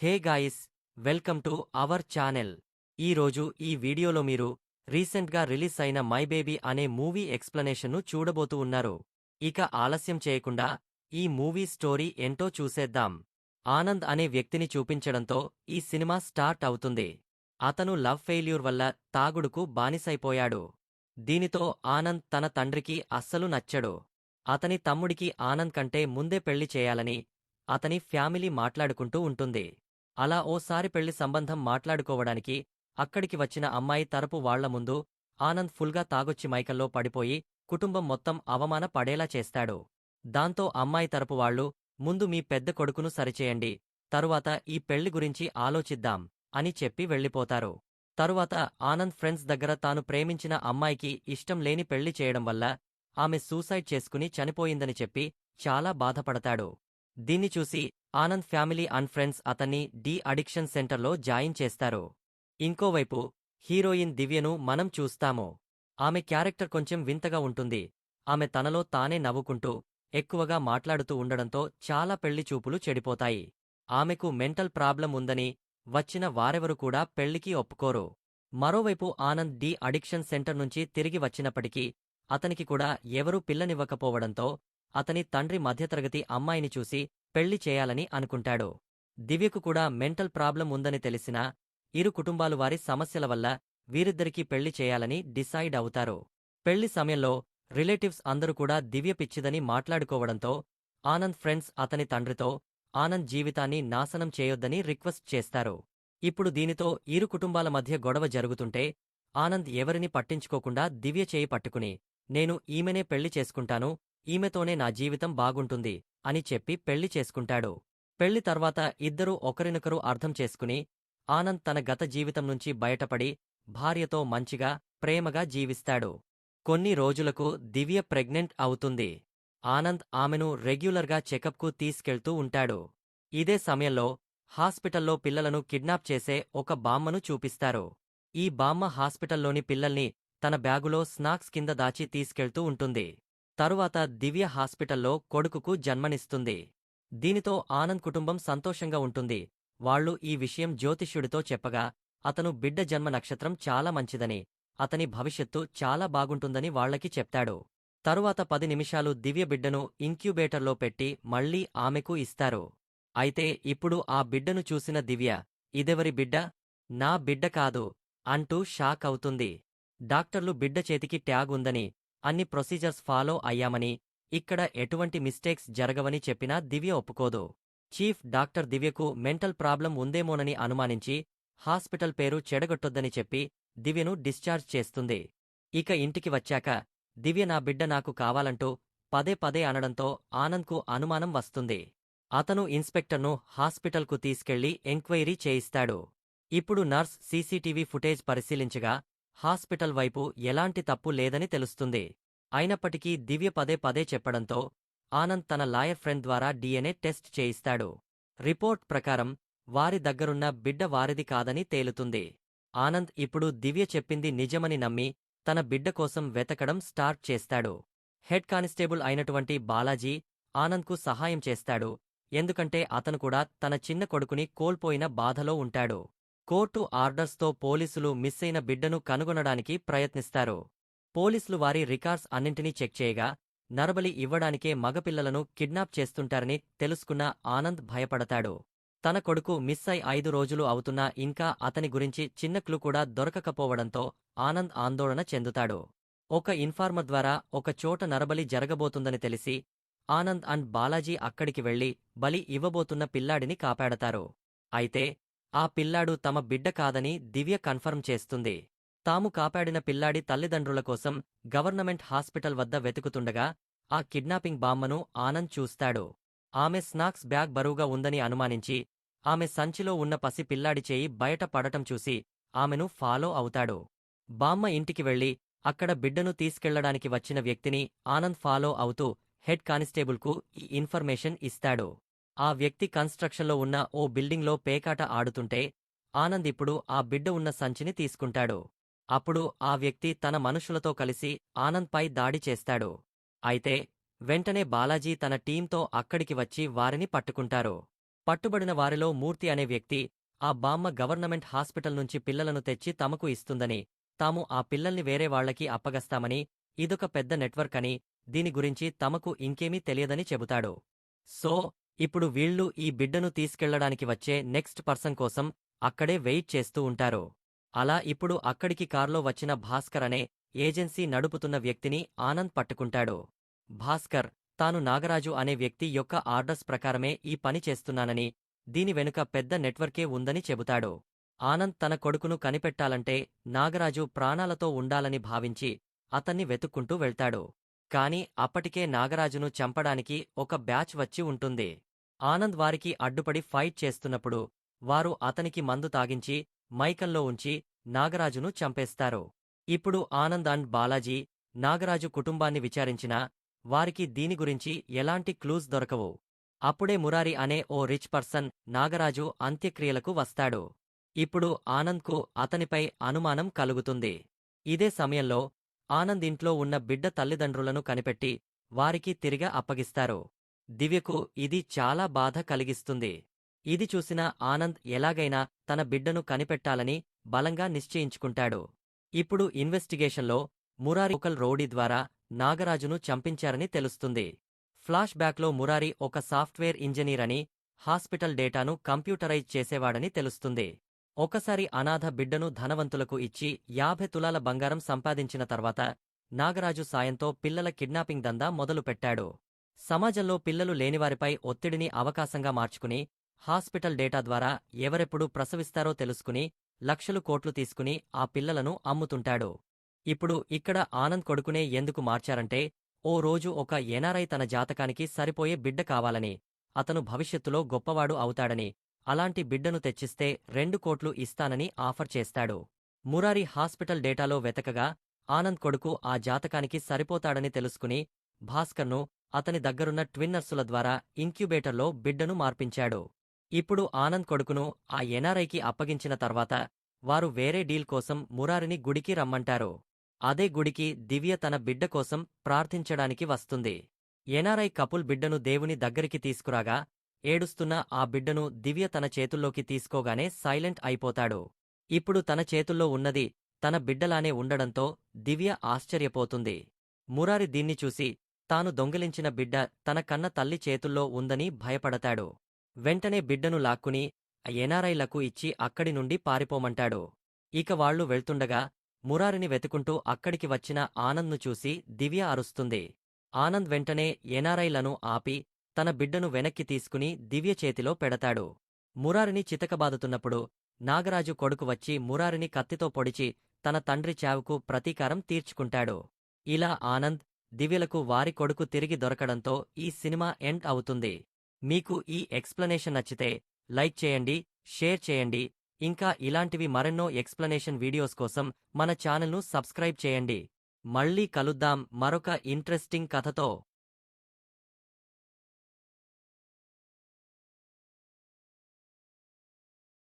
Hey guys welcome to our channel. ఈరోజు ఈ వీడియోలో మీరు రీసెంట్గా రిలీజ్ అయిన మై బేబీ అనే మూవీ ఎక్స్ప్లనేషన్ను చూడబోతూ ఉన్నారు. ఇక ఆలస్యం చేయకుండా ఈ మూవీ స్టోరీ ఏంటో చూసేద్దాం. ఆనంద్ అనే వ్యక్తిని చూపించడంతో ఈ సినిమా స్టార్ట్ అవుతుంది. అతను లవ్ ఫెయిల్యూర్ వల్ల తాగుడుకు బానిసైపోయాడు. దీనితో ఆనంద్ తన తండ్రికి అస్సలు నచ్చడు. అతని తమ్ముడికి ఆనంద్ కంటే ముందే పెళ్ళి చేయాలని అతని ఫ్యామిలీ మాట్లాడుకుంటూ ఉంటుంది. అలా ఓసారి పెళ్ళి సంబంధం మాట్లాడుకోవడానికి అక్కడికి వచ్చిన అమ్మాయి తరపు వాళ్ళ ముందు ఆనంద్ ఫుల్గా తాగొచ్చి మైకల్లో పడిపోయి కుటుంబం మొత్తం అవమాన పడేలా చేస్తాడు. దాంతో అమ్మాయి తరపు వాళ్ళు ముందు మీ పెద్ద కొడుకును సరిచేయండి తరువాత ఈ పెళ్ళి గురించి ఆలోచిద్దాం అని చెప్పి వెళ్ళిపోతారు. తరువాత ఆనంద్ ఫ్రెండ్స్ దగ్గర తాను ప్రేమించిన అమ్మాయికి ఇష్టం లేని పెళ్ళి చేయడం వల్ల ఆమె సూసైడ్ చేసుకుని చనిపోయిందని చెప్పి చాలా బాధపడతాడు. దీన్ని చూసి ఆనంద్ ఫ్యామిలీ అండ్ ఫ్రెండ్స్ అతన్ని డి అడిక్షన్ సెంటర్లో జాయిన్ చేస్తారు. ఇంకోవైపు హీరోయిన్ దివ్యను మనం చూస్తాము. ఆమె క్యారెక్టర్ కొంచెం వింతగా ఉంటుంది. ఆమె తనలో తానే నవ్వుకుంటూ ఎక్కువగా మాట్లాడుతూ ఉండడంతో చాలా పెళ్ళి చూపులు చెడిపోతాయి. ఆమెకు మెంటల్ ప్రాబ్లం ఉందని వచ్చిన వారెవరు కూడా పెళ్ళికి ఒప్పుకోరు. మరోవైపు ఆనంద్ డి అడిక్షన్ సెంటర్ నుంచి తిరిగి వచ్చినప్పటికీ అతనికి కూడా ఎవరూ పిల్లనివ్వకపోవడంతో అతని తండ్రి మధ్యతరగతి అమ్మాయిని చూసి పెళ్ళి చేయాలని అనుకుంటాడు. దివ్యకు కూడా మెంటల్ ప్రాబ్లం ఉందని తెలిసినా ఇరు కుటుంబాలు వారి సమస్యల వల్ల వీరిద్దరికీ పెళ్ళి చేయాలని డిసైడ్ అవుతారు. పెళ్ళి సమయంలో రిలేటివ్స్ అందరూ కూడా దివ్య పిచ్చిదని మాట్లాడుకోవడంతో ఆనంద్ ఫ్రెండ్స్ అతని తండ్రితో ఆనంద్ జీవితాన్ని నాశనం చేయొద్దని రిక్వెస్ట్ చేస్తారు. ఇప్పుడు దీనితో ఇరు కుటుంబాల మధ్య గొడవ జరుగుతుంటే ఆనంద్ ఎవరిని పట్టించుకోకుండా దివ్య చేయి పట్టుకుని నేను ఈమెనే పెళ్ళి చేసుకుంటాను ఈమెతోనే నా జీవితం బాగుంటుంది అని చెప్పి పెళ్ళి చేసుకుంటాడు. పెళ్ళి తర్వాత ఇద్దరూ ఒకరినొకరు అర్థం చేసుకుని ఆనంద్ తన గత జీవితం నుంచి బయటపడి భార్యతో మంచిగా ప్రేమగా జీవిస్తాడు. కొన్ని రోజులకు దివ్య ప్రెగ్నెంట్ అవుతుంది. ఆనంద్ ఆమెను రెగ్యులర్గా చెకప్కు తీసుకెళ్తూ ఉంటాడు. ఇదే సమయంలో హాస్పిటల్లో పిల్లలను కిడ్నాప్ చేసే ఒక బామ్మను చూపిస్తారు. ఈ బామ్మ హాస్పిటల్లోని పిల్లల్ని తన బ్యాగులో స్నాక్స్ కింద దాచి తీసుకెళ్తూ ఉంటుంది. తరువాత దివ్య హాస్పిటల్లో కొడుకుకు జన్మనిస్తుంది. దీనితో ఆనంద్ కుటుంబం సంతోషంగా ఉంటుంది. వాళ్ళు ఈ విషయం జ్యోతిష్యుడితో చెప్పగా అతను బిడ్డ జన్మ నక్షత్రం చాలా మంచిదని అతని భవిష్యత్తు చాలా బాగుంటుందని వాళ్ళకి చెప్తాడు. తరువాత పది నిమిషాలు దివ్య బిడ్డను ఇంక్యుబేటర్లో పెట్టి మళ్ళీ ఆమెకు ఇస్తారు. అయితే ఇప్పుడు ఆ బిడ్డను చూసిన దివ్య ఇదెవరి బిడ్డ? నా బిడ్డ కాదు అంటూ షాక్ అవుతుంది. డాక్టర్లు బిడ్డ చేతికి ట్యాగ్ ఉందని అన్ని ప్రొసీజర్స్ ఫాలో అయ్యామని ఇక్కడ ఎటువంటి మిస్టేక్స్ జరగవని చెప్పినా దివ్య ఒప్పుకోదు. చీఫ్ డాక్టర్ దివ్యకు మెంటల్ ప్రాబ్లం ఉందేమోనని అనుమానించి హాస్పిటల్ పేరు చెడగొట్టొద్దని చెప్పి దివ్యను డిశ్చార్జ్ చేస్తుంది. ఇక ఇంటికి వచ్చాక దివ్య నా బిడ్డ నాకు కావాలంటూ పదే పదే అనడంతో ఆనంద్కు అనుమానం వస్తుంది. అతను ఇన్స్పెక్టర్ను హాస్పిటల్కు తీసుకెళ్ళి ఎంక్వైరీ చేయిస్తాడు. ఇప్పుడు నర్స్ సీసీటీవీ ఫుటేజ్ పరిశీలించగా హాస్పిటల్ వైపు ఎలాంటి తప్పు లేదని తెలుస్తుంది. అయినప్పటికీ దివ్య పదే పదే చెప్పడంతో ఆనంద్ తన లాయర్ ఫ్రెండ్ ద్వారా డీఎన్ఏ టెస్ట్ చేయిస్తాడు. రిపోర్ట్ ప్రకారం వారి దగ్గరున్న బిడ్డ వారిది కాదని తేలుతుంది. ఆనంద్ ఇప్పుడు దివ్య చెప్పింది నిజమని నమ్మి తన బిడ్డ కోసం వెతకడం స్టార్ట్ చేస్తాడు. హెడ్ కానిస్టేబుల్ అయినటువంటి బాలాజీ ఆనంద్కు సహాయం చేస్తాడు. ఎందుకంటే అతను కూడా తన చిన్న కొడుకుని కోల్పోయిన బాధలో ఉంటాడు. కోర్టు ఆర్డర్స్తో పోలీసులు మిస్ అయిన బిడ్డను కనుగొనడానికి ప్రయత్నిస్తారు. పోలీసులు వారి రికార్డ్స్ అన్నింటినీ చెక్ చేయగా నరబలి ఇవ్వడానికే మగపిల్లలను కిడ్నాప్ చేస్తుంటారని తెలుసుకున్న ఆనంద్ భయపడతాడు. తన కొడుకు మిస్ అయి ఐదు రోజులు అవుతున్నా ఇంకా అతని గురించి చిన్న క్లూ కూడా దొరకకపోవడంతో ఆనంద్ ఆందోళన చెందుతాడు. ఒక ఇన్ఫార్మర్ ద్వారా ఒక చోట నరబలి జరగబోతుందని తెలిసి ఆనంద్ అండ్ బాలాజీ అక్కడికి వెళ్ళి బలి ఇవ్వబోతున్న పిల్లాడిని కాపాడతారు. అయితే ఆ పిల్లాడు తమ బిడ్డ కాదని దివ్య కన్ఫర్మ్ చేస్తుంది. తాము కాపాడిన పిల్లాడి తల్లిదండ్రుల కోసం గవర్నమెంట్ హాస్పిటల్ వద్ద వెతుకుతుండగా ఆ కిడ్నాపింగ్ బామ్మను ఆనంద్ చూస్తాడు. ఆమె స్నాక్స్ బ్యాగ్ బరువుగా ఉందని అనుమానించి ఆమె సంచిలో ఉన్న పసి పిల్లాడి చేయి బయట పడటం చూసి ఆమెను ఫాలో అవుతాడు. బామ్మ ఇంటికి వెళ్ళి అక్కడ బిడ్డను తీసుకెళ్ళడానికి వచ్చిన వ్యక్తిని ఆనంద్ ఫాలో అవుతూ హెడ్ కానిస్టేబుల్కు ఈ ఇన్ఫర్మేషన్ ఇస్తాడు. ఆ వ్యక్తి కన్స్ట్రక్షన్లో ఉన్న ఓ బిల్డింగ్లో పేకాట ఆడుతుంటే ఆనంద్ ఇప్పుడు ఆ బిడ్డ ఉన్న సంచిని తీసుకుంటాడు. అప్పుడు ఆ వ్యక్తి తన మనుషులతో కలిసి ఆనంద్పై దాడి చేస్తాడు. అయితే వెంటనే బాలాజీ తన టీంతో అక్కడికి వచ్చి వారిని పట్టుకుంటారు. పట్టుబడిన వారిలో మూర్తి అనే వ్యక్తి ఆ బామ్మ గవర్నమెంట్ హాస్పిటల్ నుంచి పిల్లలను తెచ్చి తమకు ఇస్తుందని తాము ఆ పిల్లల్ని వేరే వాళ్ళకి అప్పగస్తామని ఇదొక పెద్ద నెట్వర్క్ అని దీని గురించి తమకు ఇంకేమీ తెలియదని చెబుతాడు. సో ఇప్పుడు వీళ్ళు ఈ బిడ్డను తీసుకెళ్ళడానికి వచ్చే నెక్స్ట్ పర్సన్ కోసం అక్కడే వెయిట్ చేస్తూ ఉంటారు. అలా ఇప్పుడు అక్కడికి కార్లో వచ్చిన భాస్కర్ అనే ఏజెన్సీ నడుపుతున్న వ్యక్తిని ఆనంద్ పట్టుకుంటాడు. భాస్కర్ తాను నాగరాజు అనే వ్యక్తి యొక్క ఆర్డర్స్ ప్రకారమే ఈ పని చేస్తున్నానని దీని వెనుక పెద్ద నెట్వర్కే ఉందని చెబుతాడు. ఆనంద్ తన కొడుకును కనిపెట్టాలంటే నాగరాజు ప్రాణాలతో ఉండాలని భావించి అతన్ని వెతుక్కుంటూ వెళ్తాడు. కాని అప్పటికే నాగరాజును చంపడానికి ఒక బ్యాచ్ వచ్చి ఉంటుంది. ఆనంద్ వారికి అడ్డుపడి ఫైట్ చేస్తున్నప్పుడు వారు అతనికి మందు తాగించి మైకంలో ఉంచి నాగరాజును చంపేస్తారు. ఇప్పుడు ఆనంద్ అండ్ బాలాజీ నాగరాజు కుటుంబాన్ని విచారించినా వారికి దీని గురించి ఎలాంటి క్లూస్ దొరకవు. అప్పుడే మురారి అనే ఓ రిచ్ పర్సన్ నాగరాజు అంత్యక్రియలకు వస్తాడు. ఇప్పుడు ఆనంద్కు అతనిపై అనుమానం కలుగుతుంది. ఇదే సమయంలో ఆనంద్ ఇంట్లో ఉన్న బిడ్డ తల్లిదండ్రులను కనిపెట్టి వారికి తిరిగి అప్పగిస్తారు. దివ్యకు ఇది చాలా బాధ కలిగిస్తుంది. ఇది చూసిన ఆనంద్ ఎలాగైనా తన బిడ్డను కనిపెట్టాలని బలంగా నిశ్చయించుకుంటాడు. ఇప్పుడు ఇన్వెస్టిగేషన్లో మురారి ఒకల్ రౌడీ ద్వారా నాగరాజును చంపించారని తెలుస్తుంది. ఫ్లాష్ బ్యాక్లో మురారి ఒక సాఫ్ట్వేర్ ఇంజనీర్ అని హాస్పిటల్ డేటాను కంప్యూటరైజ్ చేసేవాడని తెలుస్తుంది. ఒకసారి అనాథ బిడ్డను ధనవంతులకు ఇచ్చి యాభై తులాల బంగారం సంపాదించిన తర్వాత నాగరాజు సాయంతో పిల్లల కిడ్నాపింగ్ దందా మొదలుపెట్టాడు. సమాజంలో పిల్లలు లేనివారిపై ఒత్తిడిని అవకాశంగా మార్చుకుని హాస్పిటల్ డేటా ద్వారా ఎవరెప్పుడు ప్రసవిస్తారో తెలుసుకుని లక్షలు కోట్లు తీసుకుని ఆ పిల్లలను అమ్ముతుంటాడు. ఇప్పుడు ఇక్కడ ఆనంద్ కొడుకునే ఎందుకు మార్చారంటే ఓ రోజు ఒక ఎన్ఆర్ఐ తన జాతకానికి సరిపోయే బిడ్డ కావాలని అతను భవిష్యత్తులో గొప్పవాడు అవుతాడని అలాంటి బిడ్డను తెచ్చిస్తే రెండు కోట్లు ఇస్తానని ఆఫర్ చేస్తాడు. మురారి హాస్పిటల్ డేటాలో వెతకగా ఆనంద్ కొడుకు ఆ జాతకానికి సరిపోతాడని తెలుసుకుని భాస్కర్ను అతని దగ్గరున్న ట్విన్నర్సుల ద్వారా ఇంక్యుబేటర్లో బిడ్డను మార్పించాడు. ఇప్పుడు ఆనంద్ కొడుకును ఆ ఎన్ఆర్ఐకి అప్పగించిన తర్వాత వారు వేరే డీల్ కోసం మురారిని గుడికి రమ్మంటారు. అదే గుడికి దివ్య తన బిడ్డ కోసం ప్రార్థించడానికి వస్తుంది. ఎన్ఆర్ఐ కపుల్ బిడ్డను దేవుని దగ్గరికి తీసుకురాగా ఏడుస్తున్న ఆ బిడ్డను దివ్య తన చేతుల్లోకి తీసుకోగానే సైలెంట్ అయిపోతాడు. ఇప్పుడు తన చేతుల్లో ఉన్నది తన బిడ్డలానే ఉండడంతో దివ్య ఆశ్చర్యపోతుంది. మురారి దీన్ని చూసి తాను దొంగిలించిన బిడ్డ తన కన్న తల్లి చేతుల్లో ఉందని భయపడతాడు. వెంటనే బిడ్డను లాక్కుని ఎన్ఆర్ఐలకు ఇచ్చి అక్కడి నుండి పారిపోమంటాడు. ఇక వాళ్ళు వెళ్తుండగా మురారిని వెతుకుంటూ అక్కడికి వచ్చిన ఆనంద్ను చూసి దివ్య అరుస్తుంది. ఆనంద్ వెంటనే ఎన్ఆర్ఐలను ఆపి తన బిడ్డను వెనక్కి తీసుకుని దివ్య చేతిలో పెడతాడు. మురారిని చితకబాదుతున్నప్పుడు నాగరాజు కొడుకు వచ్చి మురారిని కత్తితో పొడిచి తన తండ్రి చావుకు ప్రతీకారం తీర్చుకుంటాడు. ఇలా ఆనంద్ దివ్యలకు వారి కొడుకు తిరిగి దొరకడంతో ఈ సినిమా ఎండ్ అవుతుంది. మీకు ఈ ఎక్స్ప్లనేషన్ నచ్చితే లైక్ చేయండి షేర్ చేయండి. ఇంకా ఇలాంటివి మరెన్నో ఎక్స్ప్లనేషన్ వీడియోస్ కోసం మన ఛానల్ను సబ్స్క్రైబ్ చేయండి. మళ్ళీ కలుద్దాం మరొక ఇంట్రెస్టింగ్ కథతో.